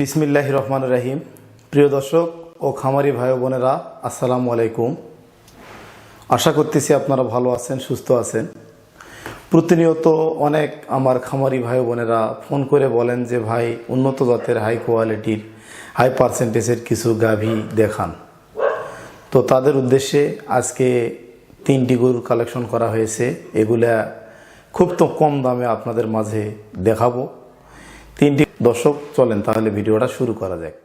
বিসমিল্লাহ রহমান রাহিম। প্রিয় দর্শক ও খামারি ভাই বোনেরা, আসসালামু আলাইকুম। আশা করতেছি আপনারা ভালো আছেন, সুস্থ আছেন। প্রতিনিয়ত অনেক আমার খামারি ভাই বোনেরা ফোন করে বলেন যে, ভাই, উন্নত জাতের হাই কোয়ালিটির হাই পার্সেন্টেজের কিছু গাভী দেখান। তো তাদের উদ্দেশ্যে আজকে তিনটি গরুর কালেকশন করা হয়েছে। এগুলা খুব তো কম দামে আপনাদের মাঝে দেখাবো। তিনটি দর্শক, চলেন তাহলে ভিডিওটা শুরু করা যাক।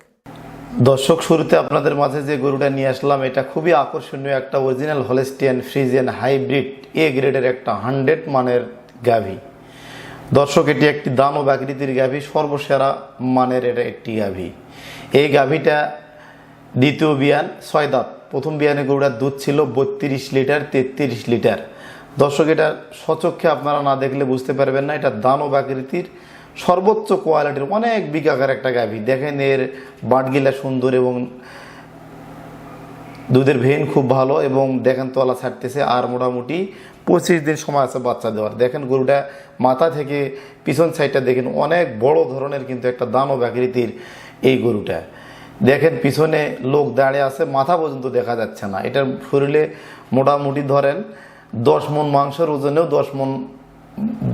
দর্শক, শুরুতে আপনাদের মাঝে যে গরুটা নিয়ে আসলাম, এটা খুবই আকর্ষণীয় একটা original Holstein Friesian hybrid A গ্রেডের একটা হান্ড্রেড মানের গাভি। দর্শক, এটি একটি দাম ও আকৃতির গাভী, সর্বসেরা মানের এটা একটি গাভী। এই গাভীটা দ্বিতীয় বিয়ান, ছয় দাঁত। প্রথম বিয়ানে গরুটার দুধ ছিল বত্রিশ লিটার, তেত্রিশ লিটার। দর্শক, এটা সচক্ষে আপনারা না দেখলে বুঝতে পারবেন না, এটা দান ও আকৃতির সর্বোচ্চ কোয়ালিটির অনেক বিকাকার একটা গাভী। দেখেন এর বাটগিলা সুন্দর এবং দুধের ভেন খুব ভালো এবং দেখেন তলা ছাড়তেছে আর মোটামুটি পঁচিশ দিন সময় আছে বাচ্চা দেওয়ার। দেখেন গরুটা মাথা থেকে পিছন সাইডটা দেখেন অনেক বড় ধরনের কিন্তু একটা দানব আকৃতির এই গরুটা। দেখেন পিছনে লোক দাঁড়িয়ে আছে, মাথা পর্যন্ত দেখা যাচ্ছে না। এটার শরীরে মোটামুটি ধরেন দশ মন মাংসের ওজনেও দশ মন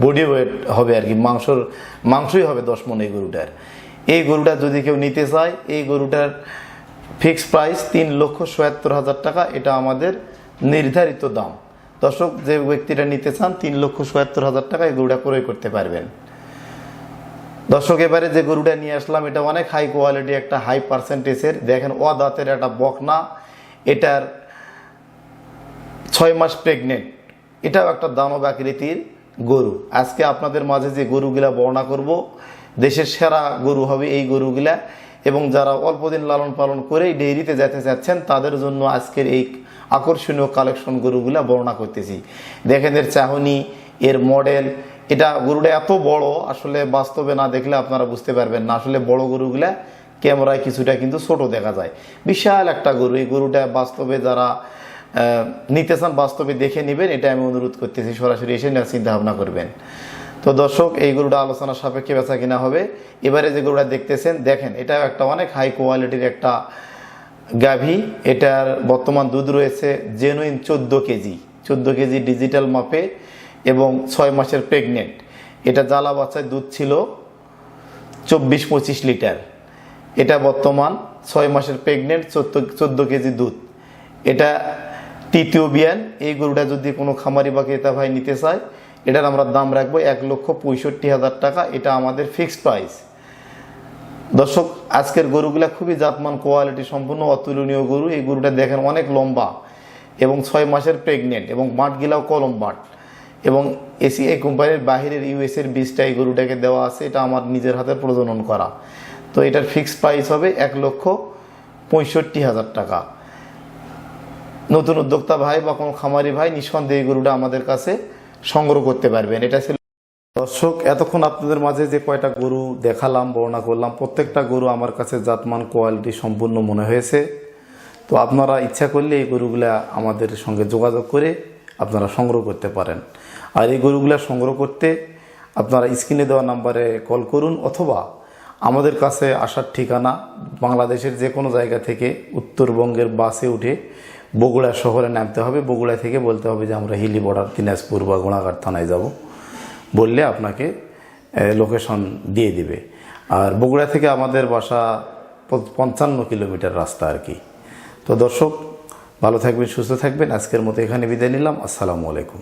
বডি ওয়েট হবে আর কি, মাংসর, মাংসই হবে দশ মন এই গরুটার। এই গরুটা যদি কেউ নিতে চায়, এই গরুটার ফিক্সড প্রাইস তিন লক্ষ সয়াত্তর হাজার টাকা, এটা আমাদের নির্ধারিত দাম। দর্শক, যে ব্যক্তিটা নিতে চান, তিন লক্ষ সয়াত্তর হাজার টাকা এই গরুটা ক্রয় করতে পারবেন। দর্শক, এবারে যে গরুটা নিয়ে আসলাম, এটা অনেক হাই কোয়ালিটি একটা হাই পার্সেন্টেজের দেখেন ও দাঁতের একটা বকনা, এটার ছয় মাস প্রেগনেন্ট এটাও একটা দানব আকৃতির। গরু। আজকে আপনাদের মাঝে যে গরুগুলা বর্ণনা করব, দেশের সেরা গরু হবে এই গরুগুলা। এবং যারা অল্প দিন লালন পালন করেই ডেইরিতে যেতে চাচ্ছেন, তাদের জন্য আজকের এই আকর্ষণীয় কালেকশন গরুগুলা বর্ণনা করতেছি। দেখেন এর চাহনি, এর মডেল এটা গরুটা এত বড়, আসলে বাস্তবে না দেখলে আপনারা বুঝতে পারবেন না। আসলে বড় গরুগুলা ক্যামেরায় কিছুটা কিন্তু ছোট দেখা যায়। বিশাল একটা গরু, এই গরুটা বাস্তবে যারা নিতে চান বাস্তবে দেখে নেবেন এটা আমি অনুরোধ করতেছি, সরাসরি এসে নেওয়ার চিন্তা ভাবনা করবেন। তো দর্শক, এই গরুটা আলোচনার সাপেক্ষে বেচা কিনা হবে। এবারে যে গরুটা দেখতেছেন, দেখেন এটা একটা অনেক হাই কোয়ালিটির একটা গাভী। এটার বর্তমান দুধ রয়েছে জেনুইন চোদ্দ কেজি। চোদ্দ কেজি ডিজিটাল মাপে এবং ছয় মাসের প্রেগনেন্ট এটা জ্বালা বাচ্চায় দুধ ছিল চব্বিশ পঁচিশ লিটার। এটা বর্তমান ছয় মাসের প্রেগনেন্ট চোদ্দ চোদ্দ কেজি দুধ। এটা তৃতীয় বিয়ান, এই গরুটা যদি কোনো খামারি বা ক্রেতা ভাই নিতে চায়, এটার আমরা দাম রাখব এক লক্ষ পঁয়ষট্টি হাজার টাকা, এটা আমাদের ফিক্সড প্রাইস দর্শক, আজকের গরুগুলা খুবই জাতমান কোয়ালিটি সম্পূর্ণ অতুলনীয় গরু, এই গরুটা দেখেন অনেক লম্বা এবং ছয় মাসের প্রেগনেন্ট এবং বাঁটগিলাও কলম বাঁট এবং এসিআই কোম্পানির বাহিরের ইউএস এর বীজটা এই গরুটাকে দেওয়া আছে, এটা আমার নিজের হাতে প্রজনন করা। তো এটার ফিক্সড প্রাইস হবে এক লক্ষ পঁয়ষট্টি হাজার টাকা। নতুন উদ্যোক্তা ভাই বা কোনো খামারি ভাই নিঃসন্দেহে গরুটা আমাদের কাছে সংগ্রহ করতে পারবেন। এটা ছিল দর্শক, এতক্ষণ আপনাদের মাঝে যে কয়টা গরু দেখালাম, বর্ণনা করলাম, প্রত্যেকটা গরু আমার কাছে জাতমান, কোয়ালিটি সম্পূর্ণ মনে হয়েছে। তো আপনারা ইচ্ছা করলে এই গরুগুলা আমাদের সঙ্গে যোগাযোগ করে আপনারা সংগ্রহ করতে পারেন। আর এই গরুগুলা সংগ্রহ করতে আপনারা স্ক্রিনে দেওয়া নাম্বারে কল করুন অথবা আমাদের কাছে আসার ঠিকানা বাংলাদেশের যে কোনো জায়গা থেকে উত্তরবঙ্গের বাসে উঠে বগুড়া শহরে নামতে হবে, বগুড়া থেকে বলতে হবে যে আমরা হিলি বর্ডার, দিনাজপুর বা গোড়াঘাট থানায় যাব। বললে আপনাকে লোকেশন দিয়ে দিবে। আর বগুড়া থেকে আমাদের বাসা পঞ্চান্ন কিলোমিটার রাস্তা আর কি। তো দর্শক, ভালো থাকবেন, সুস্থ থাকবেন। আজকের মতো এখানে বিদায় নিলাম। আসসালামু আলাইকুম।